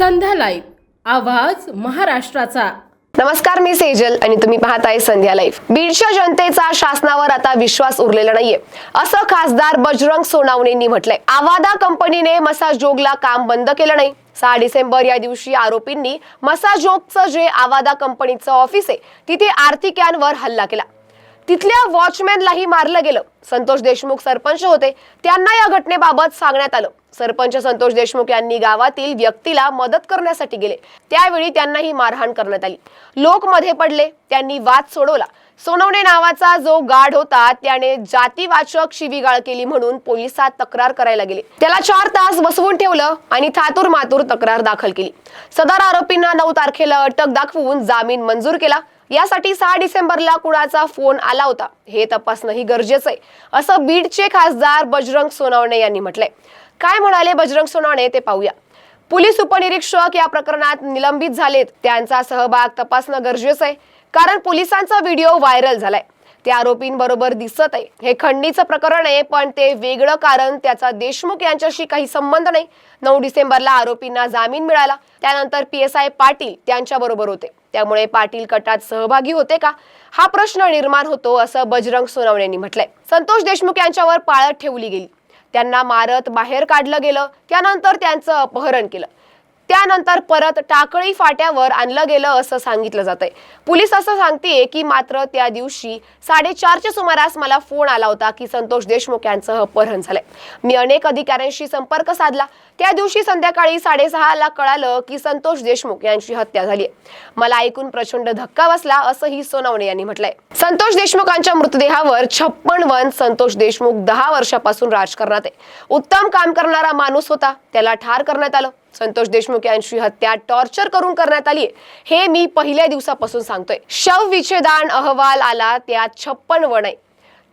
संध्या live आवाज महाराष्ट्राचा. नमस्कार मी सेजल आणि तुम्ही पाहताय संध्या लाईव्ह बीडच्या जनतेचा शासनावर आता विश्वास उरलेला नाहीये. असं खासदार बजरंग सोनावणेंनी म्हटलंय. आवादा कंपनीने मसाजोगला काम बंद केलं नाही. सहा डिसेंबर या दिवशी आरोपींनी मसाजोगचं जे आवादा कंपनीचं ऑफिस आहे तिथे आर्थिक हल्ला केला. तिथल्या वॉचमॅनलाही मारलं गेलं. संतोष देशमुख सरपंच होते. त्यांना या घटनेबाबत सांगण्यात आलं. सरपंच संतोष देशमुख यांनी गावातील व्यक्तीला मदत करण्यासाठी गेले. त्यावेळी त्यांनाही मारहाण करण्यात आली. लोक मध्ये पडले. त्यांनी वाद सोडवला. सोनवणे नावाचा जो गार्ड होता त्याने जातीवाचक शिवीगाळ केली म्हणून पोलिसात तक्रार करायला गेले. त्याला चार तास बसवून ठेवलं आणि थातूर मातूर तक्रार दाखल केली. सदर आरोपींना नऊ तारखेला अटक दाखवून जामीन मंजूर केला. यासाठी सहा डिसेंबरला कुणाचा फोन आला होता? हे तपासणंही गरजेचं आहे असं बीडचे खासदार बजरंग सोनवणे यांनी म्हटलंय. काय म्हणाले बजरंग सोनवणे ते पाहूया. पोलीस उपनिरीक्षक या प्रकरणात निलंबित झालेत. त्यांचा सहभाग तपासणं गरजेचं आहे कारण पोलिसांचा व्हिडिओ व्हायरल झालाय. त्या आरोपींबरोबर दिसत आहे. हे खंडणीचं प्रकरण आहे पण ते वेगळं कारण त्याचा देशमुख यांच्याशी काही संबंध नाही. नऊ डिसेंबरला आरोपींना जामीन मिळाला. त्यानंतर पी एस आय पाटील त्यांच्या बरोबर होते. त्यामुळे पाटील कटात सहभागी होते का? हा प्रश्न निर्माण होतो असं बजरंग सोनवण्यांनी म्हटलंय. संतोष देशमुख यांच्यावर पाळत ठेवली गेली. त्यांना मारत बाहेर काढलं गेलं. त्यानंतर त्यांचं अपहरण केलं. त्यानंतर परत टाकळी फाट्यावर आणलं गेलं असं सांगितलं जात आहे पोलीस असं सांगते की मात्र त्या दिवशी साडेचारच्या सुमारास मला फोन आला होता की संतोष देशमुख यांचं अपहरण झालंय. मी अनेक अधिकाऱ्यांशी संपर्क साधला. त्या दिवशी संध्याकाळी साडेसहाला कळालं की संतोष देशमुख यांची हत्या झाली मला ऐकून प्रचंड धक्का बसला असंही सोनवणे यांनी म्हटलंय. संतोष देशमुखांच्या मृतदेहावर छप्पन वन संतोष देशमुख दहा वर्षापासून राजकारणात आहे. उत्तम काम करणारा माणूस होता. त्याला ठार करण्यात आलं. संतोष देशमुख यांची हत्या टॉर्चर करून करण्यात आली हे मी पहिल्या दिवसापासून सांगतोय. शवविच्छेदान अहवाल आला त्यात छप्पन वण आहे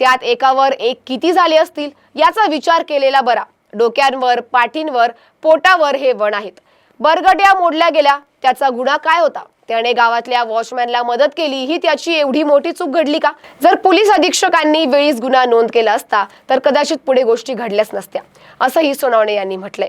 त्यात एकावर एक किती झाले असतील याचा विचार केलेला बरा. डोक्यांवर पाठींवर पोटावर हे वण आहेत. बरगड्या मोडल्या गेल्या त्याचा गुन्हा काय होता? त्याने गावातल्या वॉचमॅनला मदत केली ही त्याची एवढी मोठी चूक घडली का? जर पोलीस अधीक्षकांनी वेळीच गुन्हा नोंद केला असता तर कदाचित पुढे गोष्टी घडल्याच नसत्या असंही सोनावणे यांनी म्हटलंय.